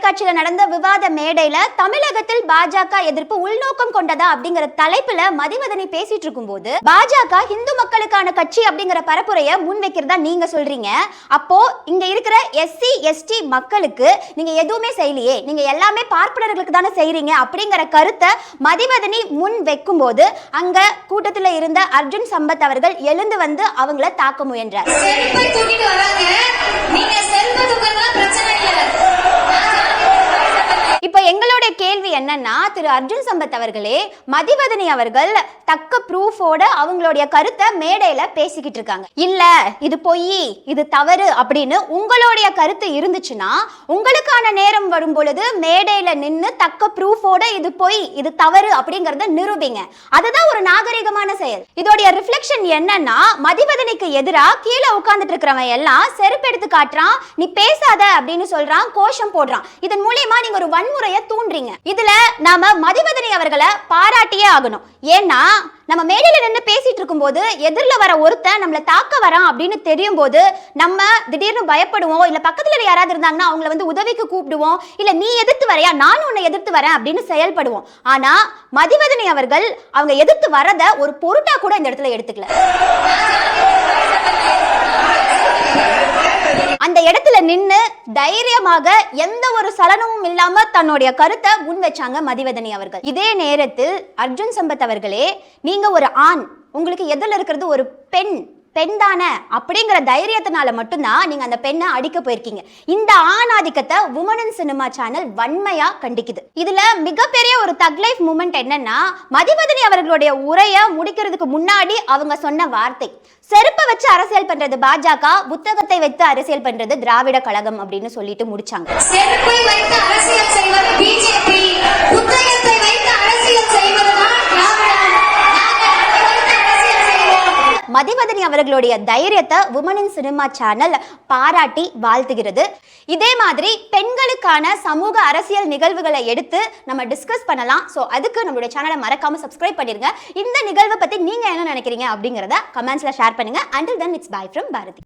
தொலைக்காட்சியில் நடந்த விவாத மேடையில தமிழகத்தில் பாஜக எதிர்ப்பு உள்நோக்கம் கொண்டதா அப்படிங்கிற தலைப்புல மதிவதனி பேசிட்டு இருக்கும் போது பாஜக இந்து மக்களுக்கான கட்சி அப்படிங்கிற பரப்புரைய முன்வைக்கிறதா நீங்க சொல்றீங்க. அப்போ இங்க இருக்கிற எஸ்சி எஸ்டி மக்களுக்கு நீங்க எதுவுமே செய்யலையே நீங்க எல்லாமே பார்ப்பனர்களுக்கு தானே செய்றீங்க அப்படிங்கிற கருத்தை மதிவதனி முன் வைக்கும் போது அங்க கூட்டத்துல இருந்த அர்ஜுன் சம்பத் அவர்கள் எழுந்து வந்து அவங்கள தாக்க முயன்றார். என்னன்னா திரு அர்ஜுன் சம்பத் அவர்களே மதிவதனி அவர்கள் தக்க ப்ரூஃபோட அவங்களுடைய கருத்தை மேடையில பேசிக்கிட்டு இருக்காங்க. இல்ல இது பொய் இது தவறு அப்படின்னு உங்களுடைய கருத்து இருந்துச்சுன்னா உங்களுக்கான நேரம் வரும் பொழுது மேடையில நின்னு தக்க ப்ரூஃபோட இது பொய் இது தவறு அப்படிங்கறத நிரூபிங்க. அதுதான் ஒரு நாகரிகமான செயல். இதோடைய ரிஃப்ளெக்ஷன் என்னன்னா மதிவதனிக்கு எதிரா கீழே உட்கார்ந்துட்டு இருக்கிறவன் எல்லாம் செருப்பு எடுத்து காட்டுறான் நீ பேசாத அப்படின்னு சொல்றான் கோஷம் போடுறான். இதன் மூலியமா நீங்க ஒரு வன்முறையை தூண்டுறீங்க. இதுல நாம மதிவதனி அவர்களை பாராட்டியே ஆகணும். ஏன்னா நம்ம மேடையில் நின்று பேசிட்டு இருக்கும்போது எதிரில் வர ஒருத்தன் நம்மளை தாக்க வரான் அப்படின்னு தெரியும் போது நம்ம திடீர்னு பயப்படுவோம். இல்லை பக்கத்தில் யாராவது இருந்தாங்கன்னா அவங்கள வந்து உதவிக்கு கூப்பிடுவோம். இல்லை நீ எதிர்த்து வரையா நானும் உன்னை எதிர்த்து வரேன் அப்படின்னு செயல்படுவோம். ஆனால் மதிவதனி அவர்கள் அவங்க எதிர்த்து வரத ஒரு பொருட்டாக கூட இந்த இடத்துல எடுத்துக்கல. நின்று தைரியமாக எந்த ஒரு சலனமும் இல்லாம தன்னுடைய கருத்தை முன் வச்சாங்க மதிவதனி அவர்கள். இதே நேரத்தில் அர்ஜுன் சம்பத் அவர்களே நீங்க ஒரு ஆண் உங்களுக்கு எதில் இருக்கிறது ஒரு பெண்? பெண் தானே அப்படிங்கிற தைரியத்தினால மட்டும்தான் நீங்க அந்த பெண்ணை அடிக்க போயிருக்கீங்க. இந்த ஆணாதிக்கத்தை உமனன் சினிமா சேனல் வன்மையா கண்டிக்குது. இதுல மிகப்பெரிய ஒரு தக் லைஃப் மூமெண்ட் என்னன்னா மதிவதனி அவர்களுடைய உரையை முடிக்கிறதுக்கு முன்னாடி அவங்க சொன்ன வார்த்தை. செருப்பை வச்சு அரசியல் பண்றது பாஜக புத்தகத்தை வைத்து அரசியல் பண்றது திராவிட கழகம் அப்படின்னு சொல்லிட்டு முடிச்சாங்க செருப்பை வைத்து அரசியல் செய்வது பிஜேபி புத்தகத்தை வைத்து அரசியல் செய்வதுதான் திராவிடம் நாங்கள் அதை வைத்து அரசியல் செய்வோம் மதிவதனி அவர்களுடைய தைரியத்தை உமனின் சினிமா சேனல் பாராட்டி வாழ்த்துகிறது. இதே மாதிரி பெண்களுக்கான சமூக அரசியல் நிகழ்வுகளை எடுத்து நம்ம டிஸ்கஸ் பண்ணலாம். ஸோ அதுக்கு நம்மளுடைய சேனலை மறக்காம சப்ஸ்கிரைப் பண்ணிருங்க. இந்த நிகழ்வை பத்தி நீங்க என்ன நினைக்கிறீங்க அப்படிங்கிறத கமெண்ட்ஸ்ல ஷேர் பண்ணுங்க. Until then it's bye from Bharathi.